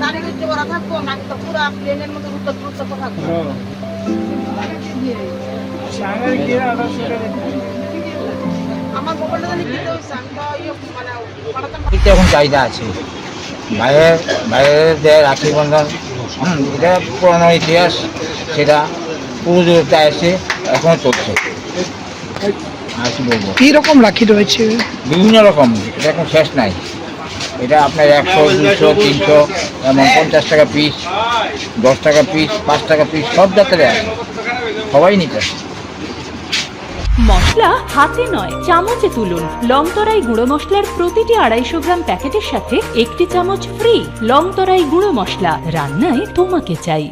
দাঁড়িয়ে থাকব নাকি তো পুরো প্লেনের থাকব এখন চাহিদা আছে। ভাইয়ের ভাইয়ের যে রাখি বন্ধন হুম, এটা পুরোনো ইতিহাস সেটা পুরোটা এসে এখনও চলছে আর কি বলব। কি রকম রাখি রয়েছে? বিভিন্ন রকম এটা এখন শেষ নাই। এটা আপনার একশো দুশো তিনশো এমন পঞ্চাশ টাকা পিস দশ টাকা পিস পাঁচ টাকা পিস সব জাতের আছে সবাই নিতে। মশলা হাতে নয় চামচে তুলুন। লংতরাই গুঁড়ো মশলার প্রতিটি আড়াইশো গ্রাম প্যাকেটের সাথে একটি চামচ ফ্রি লংতরাই গুঁড়ো মশলা। রান্নায় তোমাকে চাই।